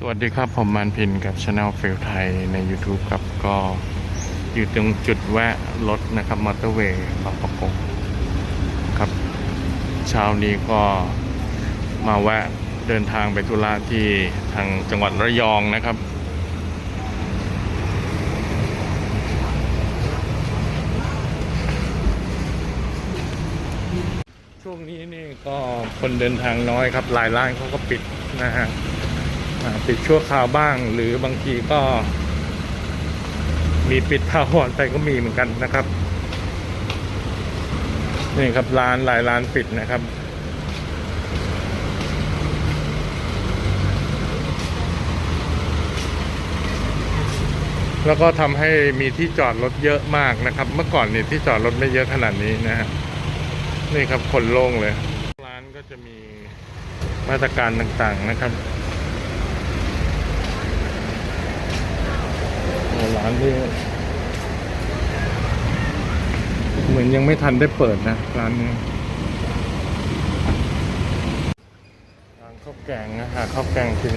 สวัสดีครับผมมันพินกับ Channel ฟิลไทยใน YouTube ครับก็อยู่ตรงจุดแวะรถนะครับมอเตอร์เวย์บางประกงครับ เช้านี้ก็มาแวะเดินทางไปธุระที่ทางจังหวัดระยองนะครับ ช่วงนี้นี่ก็คนเดินทางน้อยครับหลายร้านเขาก็ปิดนะฮะ ปิดชั่วคราวบ้าง หรือบางทีก็ มีปิดทาวรไปก็มีเหมือนกันนะครับ นี่ครับร้านหลายร้านปิดนะครับแล้วก็ทำให้มีที่จอดรถเยอะมากนะครับ เมื่อก่อนนี่ที่จอดรถไม่เยอะขนาดนี้นะฮะนี่ครับคนโล่งเลย ร้านก็จะมีมาตรการต่างๆนะครับ ร้านที่เหมือนยังไม่ทันได้เปิดนะร้านนี้ร้านข้าวแกงนะหาข้าวแกงคือ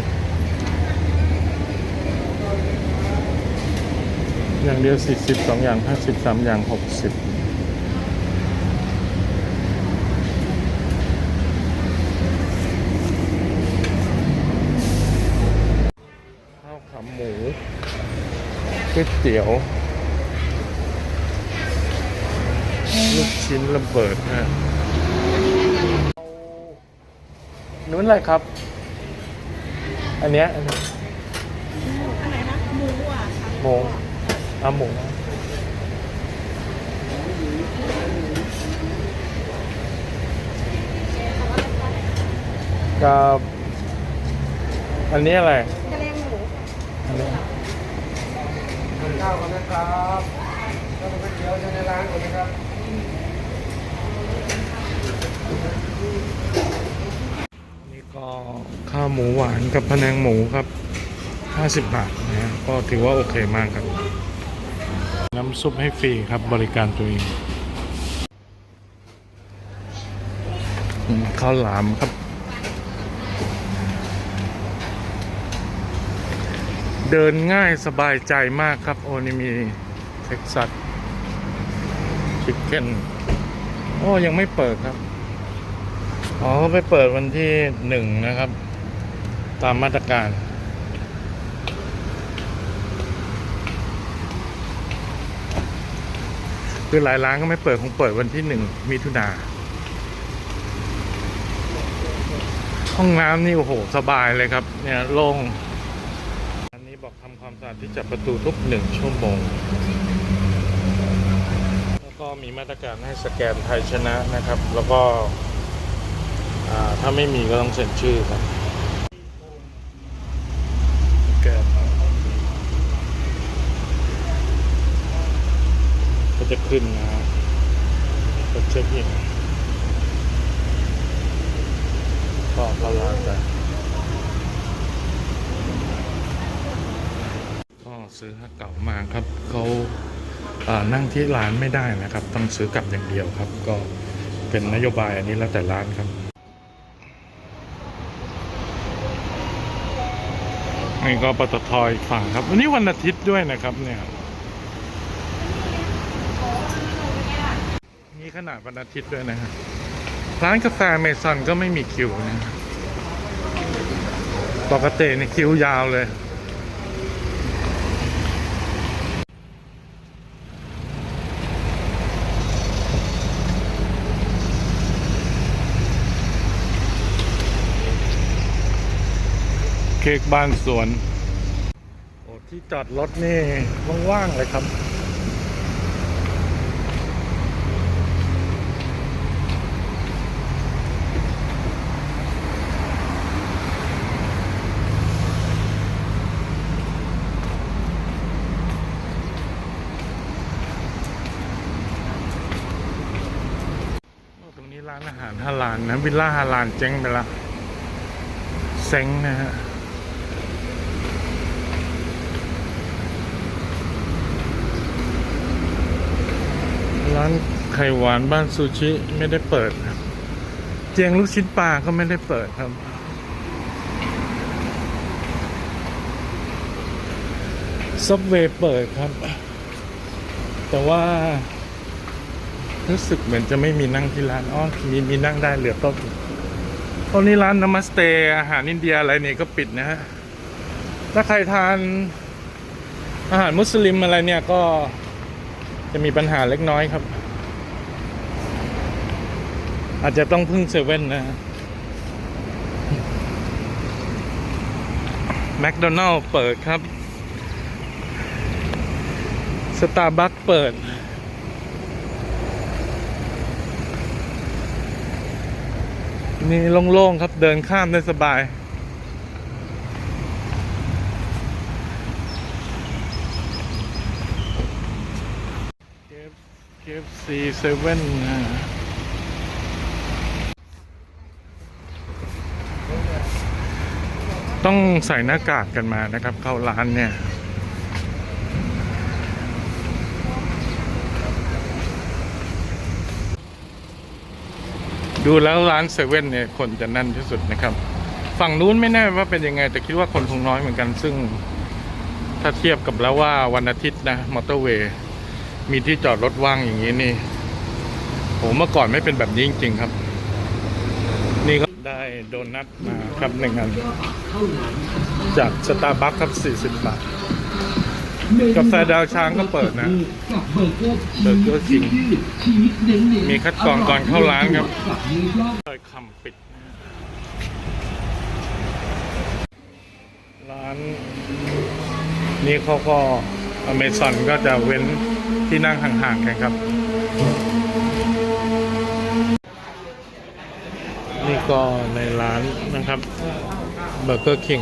อย่างเดียวสิบสิบสองอย่างห้าสิบสามอย่างหกสิบ ก๋วยเตี๋ยว ลูกชิ้นระเบิดนะนู้นอะไรครับ อันเนี้ยอันนี้อันไหนนะหมูอะค่ะหมูเอาหมูกับอันนี้อะไรกระเลงหมู อันนี้านข้าวกันนะครับก็เป็นก๋วยเตี๋ยวอยู่ในร้านก่อนนะครับนี่ก็ข้าวหมูหวานกับพะแนงหมูครับ 50 บาทนะฮะก็ถือว่าโอเคมากครับ น้ำซุปให้ฟรีครับบริการตัวเองข้าวหลามครับ เดินง่ายสบายใจมากครับ โอ้นี่มีเท็กซัสชิคเก้นโอ้ยังไม่เปิดครับ อ๋อไปเปิดวันที่หนึ่งนะครับ ตามมาตรการ คือหลายร้านก็ไม่เปิดคงเปิดวันที่หนึ่งมิถุนาห้องน้ำนี่โอ้โห สบายเลยครับ เนี่ยโล่ง ความสะอาดที่จับประตูทุกหนึ่งชั่วโมง แล้วก็มีมาตรการให้สแกนไทยชนะนะครับ แล้วก็ถ้าไม่มีก็ต้องเซ็นชื่อครับแกก็จะขึ้นนะกดเช็คอินก็เข้าร้านไป ซื้อฮักเก่ามาครับเขาอ่านั่งที่ร้านไม่ได้นะครับ ต้องซื้อกลับอย่างเดียวครับ ก็เป็นนโยบายอันนี้แล้วแต่ร้านครับนี่ก็ปตทอีกฝั่งครับ วันนี้วันอาทิตย์ด้วยนะครับเนี่ยนี่ขนาดวันอาทิตย์ด้วยนะครับร้านกาแฟเมซอนก็ไม่มีคิวนะปกตินี่คิวยาวเลย เค้กบ้านสวน โอ้ที่จอดรถนี่ว่างๆเลยครับ ตรงนี้ร้านอาหารฮาลานนะวิลล่าฮาลานเจ๊งไปละเซ็งนะฮะ ร้านไข่หวานบ้านซูชิไม่ได้เปิดครับ เจียงลูกชิ้นปลาก็ไม่ได้เปิดครับ ซับเวย์เปิดครับ แต่ว่า รู้สึกเหมือนจะไม่มีนั่งที่ร้านอ้อมีมีนั่งได้เหลือโต๊ะตอนนี้ร้านนามัสเตอาหารอินเดียอะไรเนี่ยก็ปิดนะฮะ ถ้าใครทานอาหารมุสลิมอะไรเนี่ยก็ จะมีปัญหาเล็กน้อยครับ อาจจะต้องพึ่งเซเว่นนะแมคโดนัลล์เปิดครับสตาร์บัคเปิด นี่โล่งๆครับเดินข้ามได้สบาย เคฟ ซีเซเว่นต้องใส่หน้ากากกันมานะครับ เข้าร้านเนี่ยดูแล้วร้านเซเว่นเนี่ยคนจะแนั่นที่สุดนะครับ ฝั่งนู้นไม่แน่ว่าเป็นยังไง แต่คิดว่าคนคงน้อยเหมือนกัน ซึ่งถ้าเทียบกับแล้วว่าวันอาทิตย์นะมอเตอร์เวย์ มีที่จอดรถว่างอย่างนี้นี่โหเมื่อก่อนไม่เป็นแบบนี้จริง ๆ ครับ นี่ก็ได้โดนัทมาครับหนึ่งอัน จากสตาร์บัคครับ 40 บาทกาแฟดาวช้างก็เปิดนะเบอร์เกอร์เบอร์เกอร์คิง มีคัดกรองก่อนเข้าร้านครับกับเนื้อย่างเลยคำปิด ร้าน นี้เขาก็อเมซอนก็จะเว้น ที่นั่งห่างๆกันครับ นี่ก็ในร้านนะครับเบอร์เกอร์คิง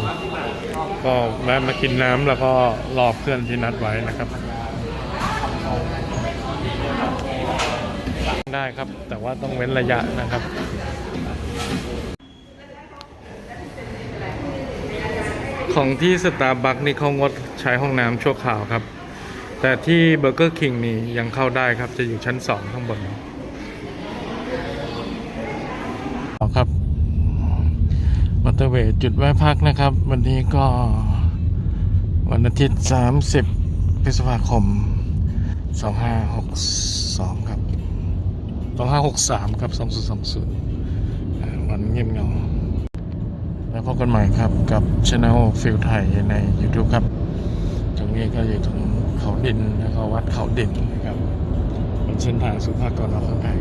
ก็แวะมากินน้ำแล้วก็รอเพื่อนที่นัดไว้นะครับได้ครับ แต่ว่าต้องเว้นระยะนะครับ ของที่สตาร์บัคนี่เขางดใช้ห้องน้ำชั่วคราวครับ แต่ที่เบอร์เกอร์คิงนี่ยังเข้าได้ครับจะอยู่ชั้นสองข้างบนเอครับมอเตอร์เวย์จุดแวะพักนะครับ วันนี้ก็วันอาทิตย์ 30 พฤษภาคม 2562 ครับ 2563 ครับ 2020 วันเงียบเงาแล้วพบกันใหม่ครับกับช anel ฟิลไทยใน YouTube ครับ ตรงนี้ก็อยู่ตรง เขาดินแล้วก็วัดเขาดินนะครับเป็นเส้นทางสุภาพกรนออกของไทย